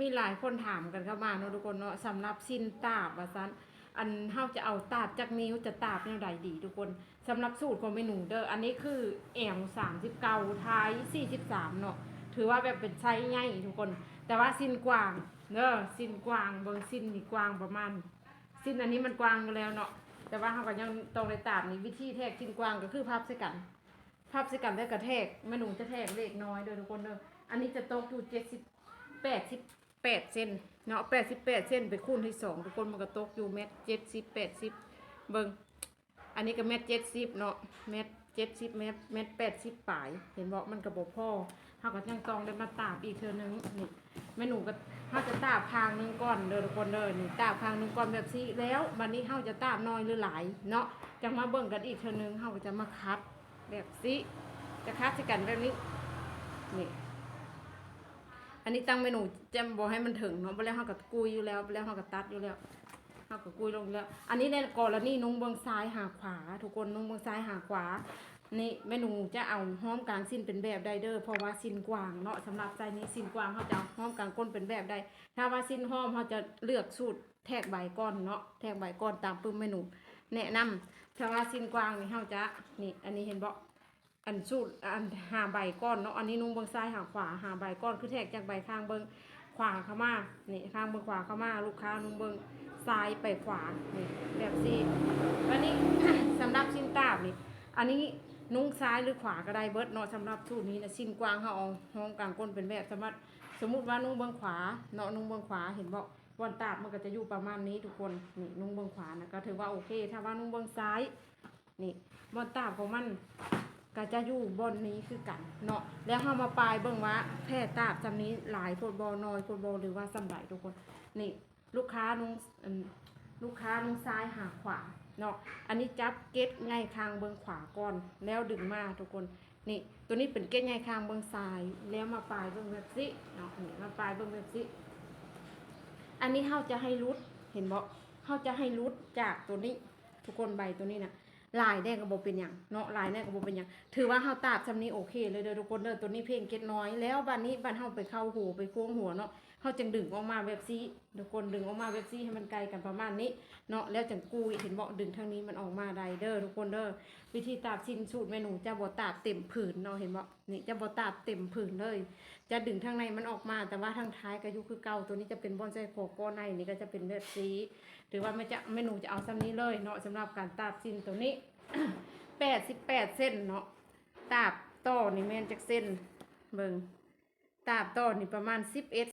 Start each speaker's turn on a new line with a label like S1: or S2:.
S1: มีหลายคนถามกันเข้ามาเนาะทุกคนเนาะสำหรับสิ้นตาบว่าซันอันเฮาจะเอาตาบจากนิ้วจะตาบแนวใดดี ทุกคนสำหรับสูตรของเมนูเด้ออันนี้คือแอว39ท้าย43เนาะถือว่าแบบเป็นไซส์ใหญ่ทุกคน แต่ว่าสิ้นกว้างเด้อสิ้นกว้างเบิ่งสิ้นนี่กว้างประมาณสิ้นอันนี้มันกว้างอยู่แล้วเนาะแต่ว่าเขาก็ยังต้องได้ตามนี่วิธีแทกสิ้นกว้างก็คือพับใส่กันพับใส่กันได้วกระแทกแม่หนูจะแทกเล็กน้อยเด้อทุกคนเด้ออันนี้จะตกอยู่เจ็ดสิบแปดสิบ แปดเซนเนาะแปดสิบแปดเซนไปคูณที่สองทุกคนมันก็ตกอยู่เมตรเจ็ดสิบแปดสิบเบิ่งอันนี้ก็เมตรเจ็ดสิบเนาะเมตรเจ็ดสิบเมตรเมตรแปดสิบปลาย เห็นบอกมันกระบอกพ่อเขาก็ยังต้องได้มาตาบอีกเธอนึงนี่แม่หนูก็เขาจะตาบพางหนึงก่อนเด้อทุกคนเด้อนี่ตาบพางหนึงก่อนแบบนี้แล้ววันนี้เขาจะตาบน้อยหรือหลายเนาะจะมาเบิ่งกันอีกเธอนึงเขาก็จะมาคัดแบบนี้จะคัดสิกันแบบนี้นี่ อันนี้ตั้งเมนูแจะบอกให้มันถึงเนาะไปแล้วเขากับกุยอยู่แล้วไปแล้วเขากับตัดอยู่แล้วเขากับกุยลงแล้ว อันนี้ในกรณีนุ่งเบื้องซ้ายหาขวา ทุกคนนุ่งเบื้องซ้ายหาขวา นี่เมนูจะเอาห้อมกลางสิ้นเป็นแบบใดเด้อเพราะว่าสิ้นกว้างเนาะสำหรับใจนี้สิ้นกว้างเขาจะห้อมกลางก้นเป็นแบบใดถ้าว่าสิ้นห้อมเขาจะเลือกสูตรแทกใบก้อนเนาะแทกใบก้อนตามปึ้มเมนูแนะนำถ้าว่าสิ้นกว้างนี่เขาจะนี่อันนี้เห็นบอั อันสูตรอันหาใบก้อนเนาะอันนี้นุ่งเบิ้องซ้ายหาขวาหาใบก้อนคือแทกจากใบข้างเบิ้องขวาเข้ามานี่ข้างเบิ้องขวาเข้ามาลูกค้านุ่งเบิ้องซ้ายไปขวานี่แบบซีอันนี้สำหรับชิ้นตาบนี่อันนี้นุ่งซ้ายหรือขวาก็ได้เบิร์ดเนาะสำหรับสูตรนี้นะชิ้นกว้างเขาเอาห้องกลางก้นเป็นแบบสมมติสมมติว่านุ่งเบิ้องขวาเนาะนุ่งเบิ้องขวาเห็นบอกวันตาบมันก็จะอยู่ประมาณนี้ทุกคนนี่นุ่งเบิ้องขวานะก็ถือว่าโอเค ถ้าว่านุ่งเบิ้องซ้ายนี่บนตาบของมัน ก็จะอยู่บนนี้คือกันเนาะแล้วเฮามาปลายเบิ่งว่าแพร่ตาบจำนี้หลายฟุตบอลน้อยฟุตบอลหรือว่าสำใดทุกคนนี่ลูกค้านุงลูกค้านุงซ้ายหาขวาเนาะอันนี้จับเก็ตง่ายคางเบิ่งขวาก่อนแล้วดึงมาทุกคนนี่ตัวนี้เป็นเก็ตง่ายคางเบิ่งซ้ายแล้วมาปลายเบิ่งแบบสิเนาะนี่มาปลายเบิ่งแบบสิอันนี้เฮาจะให้รุดเห็นบ่เฮาจะให้รุดจากตัวนี้ทุกคนใบตัวนี้นะ ลายแดงกระบอกเป็นอย่างเนาะลายแดงกระบอกเป็นอย่างถือว่าเฮาตาบจำนี้โอเคเลยเด้อทุกคนเด้อตัวนี้เพลงเก็ตน้อยแล้วบัดนนี้บัดนเฮาไปเข้าหูไปโค้งหัวเนาะ เฮาจึงดึงออกมาแบบซีทุกคนดึงออกมาแบบซีให้มันไกลกันประมาณนี้เนาะแล้วจังกุยเห็นบอกดึงทางนี้มันออกมาได้เด้อทุกคนเด้อวิธีตาบสิ้นสูตรเมนูจะบ่ตาบเต็มผืนเนาะเห็นบอกนี่จะบ่ตาบเต็มผืนเลย จะดึงทางในมันออกมา แต่ว่าทางท้ายก็อยู่คือเก่าตัวนี้จะเป็นบอนไซโคโก้ในนี่ก็จะเป็นแบบซีหรือว่าไม่จะเมนูจะเอาซ้ำนี้เลยเนาะสำหรับการตาบสิ้นตัวนี้แปดสิบแปดเส้นเนาะตาบต่อนี่แม่นจากเส้นเบิงตาบต่อนี่ประมาณสิบเอ็ด